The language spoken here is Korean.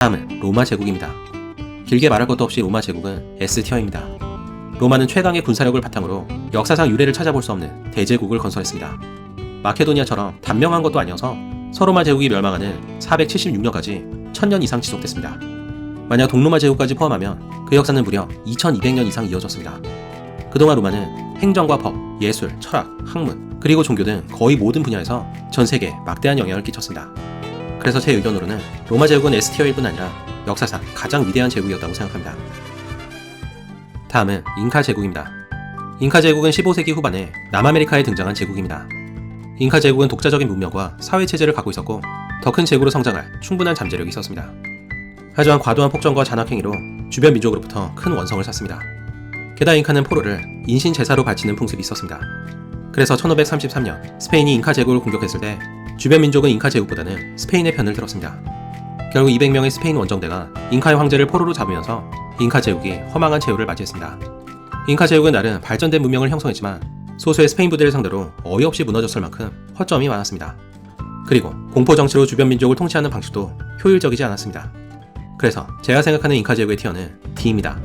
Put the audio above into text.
다음은 로마 제국입니다. 길게 말할 것도 없이 로마 제국은 S티어입니다. 로마는 최강의 군사력을 바탕으로 역사상 유례를 찾아볼 수 없는 대제국을 건설했습니다. 마케도니아처럼 단명한 것도 아니어서 서로마 제국이 멸망하는 476년까지 1000년 이상 지속됐습니다. 만약 동로마 제국까지 포함하면 그 역사는 무려 2200년 이상 이어졌습니다. 그동안 로마는 행정과 법, 예술, 철학, 학문, 그리고 종교 등 거의 모든 분야에서 전 세계에 막대한 영향을 끼쳤습니다. 그래서 제 의견으로는 로마 제국은 S티어일 뿐 아니라 역사상 가장 위대한 제국이었다고 생각합니다. 다음은 잉카 제국입니다. 잉카 제국은 15세기 후반에 남아메리카에 등장한 제국입니다. 잉카 제국은 독자적인 문명과 사회 체제를 갖고 있었고 더 큰 제국으로 성장할 충분한 잠재력이 있었습니다. 하지만 과도한 폭정과 잔악행위로 주변 민족으로부터 큰 원성을 샀습니다. 게다가 잉카는 포로를 인신 제사로 바치는 풍습이 있었습니다. 그래서 1533년 스페인이 잉카 제국을 공격했을 때 주변 민족은 잉카 제국보다는 스페인의 편을 들었습니다. 결국 200명의 스페인 원정대가 잉카의 황제를 포로로 잡으면서 잉카 제국이 허망한 최후를 맞이했습니다. 잉카 제국은 나름 발전된 문명을 형성했지만 소수의 스페인 부대를 상대로 어이없이 무너졌을 만큼 허점이 많았습니다. 그리고 공포 정치로 주변 민족을 통치하는 방식도 효율적이지 않았습니다. 그래서 제가 생각하는 잉카 제국의 티어는 D입니다.